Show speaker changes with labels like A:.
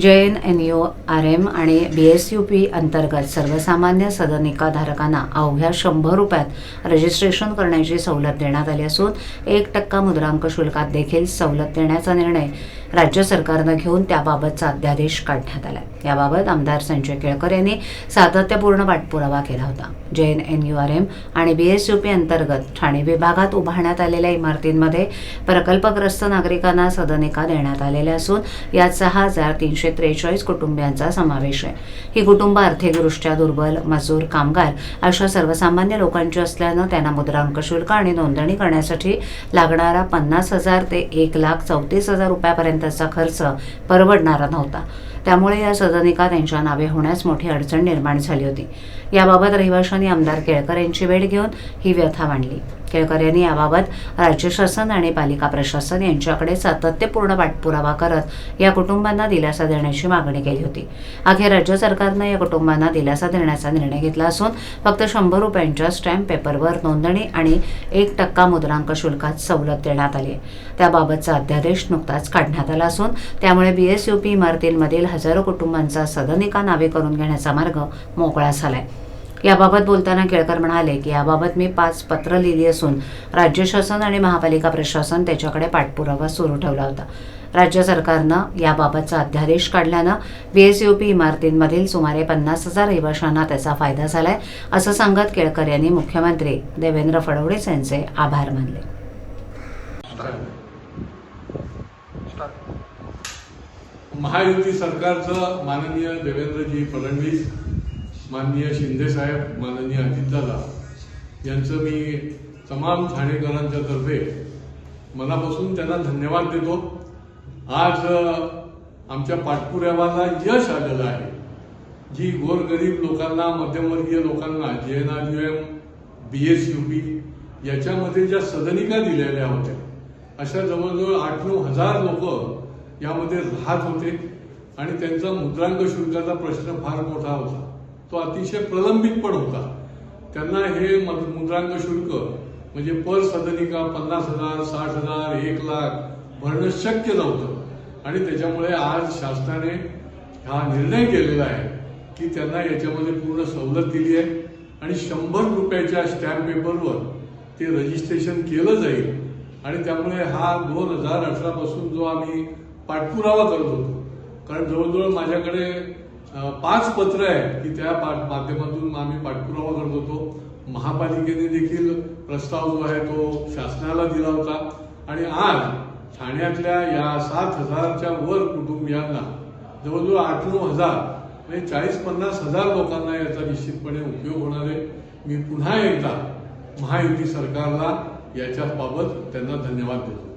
A: J N N U R M आणि B S U P अंतर्गत सर्वसामान्य सदनिकाधारकांना अवघ्या शंभर रुपयात रजिस्ट्रेशन करण्याची सवलत देण्यात आली असून एक टक्का मुद्रांक शुल्कात देखील सवलत देण्याचा निर्णय राज्य सरकारनं घेऊन त्याबाबतचा अध्यादेश काढण्यात आला याबाबत आमदार संजय केळकर यांनी सातत्यपूर्ण पाठपुरावा केला होता. J N N U R M आणि बी एस यू पी अंतर्गत ठाणे विभागात उभारण्यात आलेल्या इमारतींमध्ये प्रकल्पग्रस्त नागरिकांना सदनिका देण्यात आलेल्या असून यात सहा हजार तीनशे त्रेचाळीस कुटुंबियांचा समावेश आहे. ही कुटुंब आर्थिकदृष्ट्या दुर्बल मजूर कामगार अशा सर्वसामान्य लोकांची असल्यानं त्यांना मुद्रांक शुल्क आणि नोंदणी करण्यासाठी लागणारा पन्नास हजार ते एक लाख चौतीस हजार रुपयापर्यंतचा खर्च परवडणारा नव्हता. त्यामुळे या सदनिका त्यांच्या नावे होण्यास मोठी अडचण निर्माण झाली होती. याबाबत रहिवाशांनी आमदार केळकर यांची भेट घेऊन ही व्यथा मांडली. केळकर यांनी याबाबत राज्य शासन आणि पालिका प्रशासन यांच्याकडे सातत्यपूर्ण पाठपुरावा करत या कुटुंबांना दिलासा देण्याची मागणी केली होती. अखेर राज्य सरकारनं या कुटुंबांना दिलासा देण्याचा निर्णय घेतला असून फक्त शंभर रुपयांच्या स्टॅम्प पेपरवर नोंदणी आणि एक टक्का मुद्रांक शुल्कात सवलत देण्यात आली त्याबाबतचा अध्यादेश नुकताच काढण्यात आला असून त्यामुळे बीएसयूपी इमारतींमधील हजारो कुटुंबांचा सदनिका नावे करून घेण्याचा मार्ग मोकळा झालाय. याबाबत बोलताना केळकर म्हणाले की याबाबत मी पाच पत्र लिहिली असून राज्य शासन आणि महापालिका प्रशासन त्याच्याकडे पाठपुरावा सुरू ठेवला होता. राज्य सरकारनं याबाबतचा अध्यादेश काढल्यानं बीएसयूपी इमारतींमधील सुमारे पन्नास हजार रहिवाशांना त्याचा फायदा झालाय असं सांगत केळकर यांनी मुख्यमंत्री देवेंद्र फडणवीस यांचे आभार मानले.
B: महायुती सरकारचं माननीय देवेंद्रजी फडणवीस माननीय शिंदेसाहेब माननीय अजितदादा यांचं मी तमाम ठाणेकरांच्या तर्फे मनापासून त्यांना धन्यवाद देतो. आज आमच्या पाठपुराव्याला यश आलेलं आहे. जी गोरगरीब लोकांना मध्यमवर्गीय लोकांना J N R U M B S U P याच्यामध्ये ज्या सदनिका दिलेल्या होत्या अशा जवळजवळ आठ नऊ हजार लोक यामध्ये राहत होते आणि त्यांचा मुद्रांक शुल्काचा प्रश्न फार मोठा होता. तो अतिशय प्रलंबित पण होता. त्यांना हे मुद्रांक शुल्क म्हणजे पर सदनिका पन्नास हजार साठ हजार एक लाख भरणं शक्य नव्हतं. आणि त्याच्यामुळे आज शासनाने हा निर्णय केलेला आहे की त्यांना याच्यामध्ये पूर्ण सवलत दिली आहे आणि शंभर रुपयाच्या स्टॅम्प पेपरवर ते रजिस्ट्रेशन केलं जाईल. आणि त्यामुळे हा दोन हजार अठरापासून जो आम्ही पाठपुरावा करत होतो. कारण जवळजवळ माझ्याकडे पाच पत्र आहेत की त्या माध्यमातून आम्ही पाठपुरावा करत होतो. महापालिकेने देखील प्रस्ताव जो आहे तो शासनाला दिला होता. आणि आज ठाण्यातल्या या सात हजारच्या वर कुटुंबियांना जवळजवळ आठ नऊ हजार म्हणजे चाळीस पन्नास हजार लोकांना याचा निश्चितपणे उपयोग होणार आहे. मी पुन्हा एकदा महायुती सरकारला याच्याबाबत त्यांना धन्यवाद देतो.